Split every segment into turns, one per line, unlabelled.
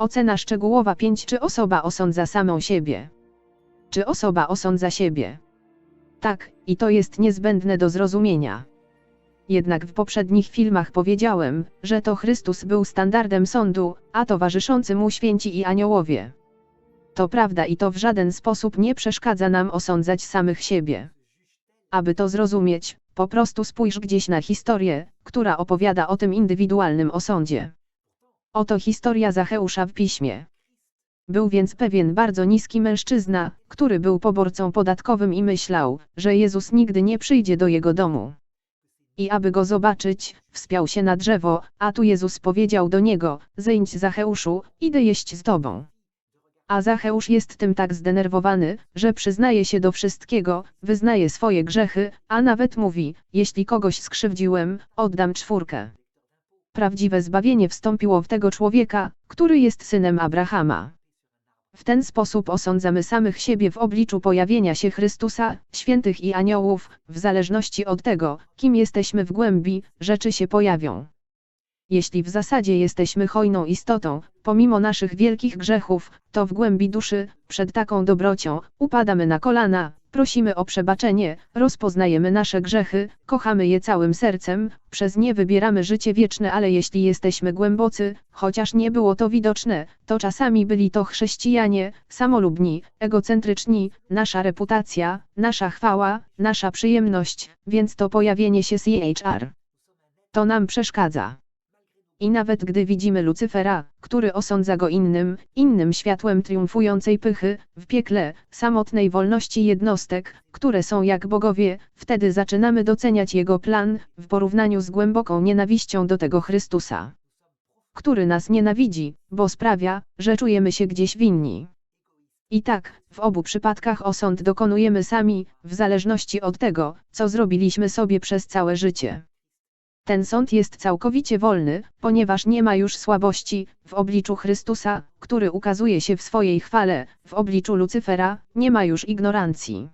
Ocena szczegółowa 5. Czy osoba osądza samą siebie? Czy osoba osądza siebie? Tak, i to jest niezbędne do zrozumienia. Jednak w poprzednich filmach powiedziałem, że to Chrystus był standardem sądu, a towarzyszący mu święci i aniołowie. To prawda i to w żaden sposób nie przeszkadza nam osądzać samych siebie. Aby to zrozumieć, po prostu spójrz gdzieś na historię, która opowiada o tym indywidualnym osądzie. Oto historia Zacheusza w piśmie. Był więc pewien bardzo niski mężczyzna, który był poborcą podatkowym i myślał, że Jezus nigdy nie przyjdzie do jego domu. I aby go zobaczyć, wspiął się na drzewo, a tu Jezus powiedział do niego, zejdź Zacheuszu, idę jeść z tobą. A Zacheusz jest tym tak zdenerwowany, że przyznaje się do wszystkiego, wyznaje swoje grzechy, a nawet mówi, jeśli kogoś skrzywdziłem, oddam czwórkę. Prawdziwe zbawienie wstąpiło w tego człowieka, który jest synem Abrahama. W ten sposób osądzamy samych siebie w obliczu pojawienia się Chrystusa, świętych i aniołów, w zależności od tego, kim jesteśmy w głębi, rzeczy się pojawią. Jeśli w zasadzie jesteśmy hojną istotą, pomimo naszych wielkich grzechów, to w głębi duszy, przed taką dobrocią, upadamy na kolana, prosimy o przebaczenie, rozpoznajemy nasze grzechy, kochamy je całym sercem, przez nie wybieramy życie wieczne, ale jeśli jesteśmy głębocy, chociaż nie było to widoczne, to czasami byli to chrześcijanie, samolubni, egocentryczni, nasza reputacja, nasza chwała, nasza przyjemność, więc to pojawienie się CHR. To nam przeszkadza. I nawet gdy widzimy Lucyfera, który osądza go innym, innym światłem triumfującej pychy, w piekle, samotnej wolności jednostek, które są jak bogowie, wtedy zaczynamy doceniać jego plan, w porównaniu z głęboką nienawiścią do tego Chrystusa. Który nas nienawidzi, bo sprawia, że czujemy się gdzieś winni. I tak, w obu przypadkach osąd dokonujemy sami, w zależności od tego, co zrobiliśmy sobie przez całe życie. Ten sąd jest całkowicie wolny, ponieważ nie ma już słabości, w obliczu Chrystusa, który ukazuje się w swojej chwale, w obliczu Lucyfera, nie ma już ignorancji.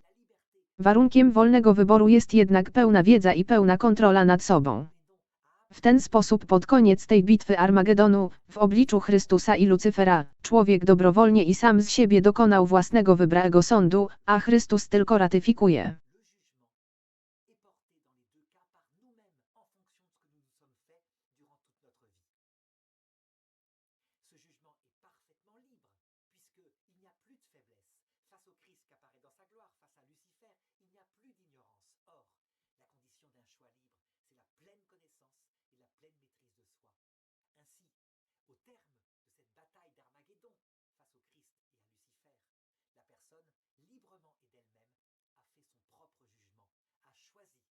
Warunkiem wolnego wyboru jest jednak pełna wiedza i pełna kontrola nad sobą. W ten sposób pod koniec tej bitwy Armagedonu, w obliczu Chrystusa i Lucyfera, człowiek dobrowolnie i sam z siebie dokonał własnego wybranego sądu, a Chrystus tylko ratyfikuje.
Parfaitement libre, puisqu'il n'y a plus de faiblesse. Face au Christ qui apparaît dans sa gloire, face à Lucifer, il n'y a plus d'ignorance. Or, la condition d'un choix libre, c'est la pleine connaissance et la pleine maîtrise de soi. Ainsi, au terme de cette bataille d'Armageddon face au Christ et à Lucifer, la personne, librement et d'elle-même, a fait son propre jugement, a choisi